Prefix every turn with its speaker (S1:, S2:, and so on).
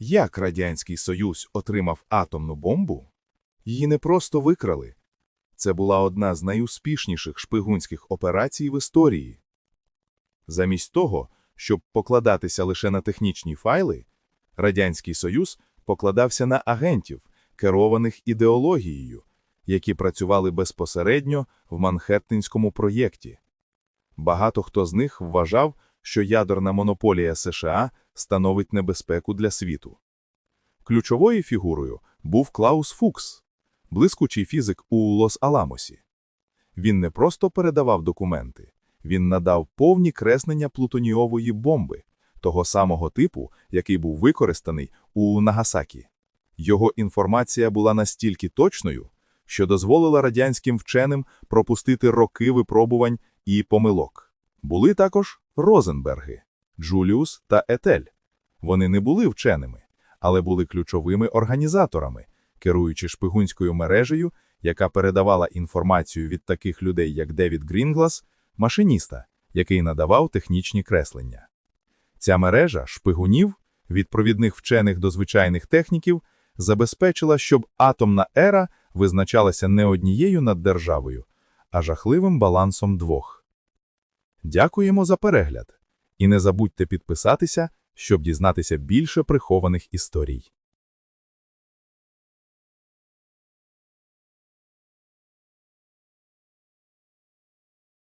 S1: Як Радянський Союз отримав атомну бомбу? Її не просто викрали. Це була одна з найуспішніших шпигунських операцій в історії. Замість того, щоб покладатися лише на технічні файли, Радянський Союз покладався на агентів, керованих ідеологією, які працювали безпосередньо в Манхеттенському проєкті. Багато хто з них вважав, що ядерна монополія США становить небезпеку для світу. Ключовою фігурою був Клаус Фукс, блискучий фізик у Лос-Аламосі. Він не просто передавав документи, він надав повні креслення плутоніової бомби, того самого типу, який був використаний у Нагасакі. Його інформація була настільки точною, що дозволила радянським вченим пропустити роки випробувань і помилок. Були також Розенберги, Джуліус та Етель. Вони не були вченими, але були ключовими організаторами, керуючи шпигунською мережею, яка передавала інформацію від таких людей, як Девід Грінглас, машиніста, який надавав технічні креслення. Ця мережа шпигунів, від провідних вчених до звичайних техніків, забезпечила, щоб атомна ера визначалася не однією наддержавою, а жахливим балансом двох. Дякуємо за перегляд. І не забудьте підписатися, щоб дізнатися більше прихованих історій.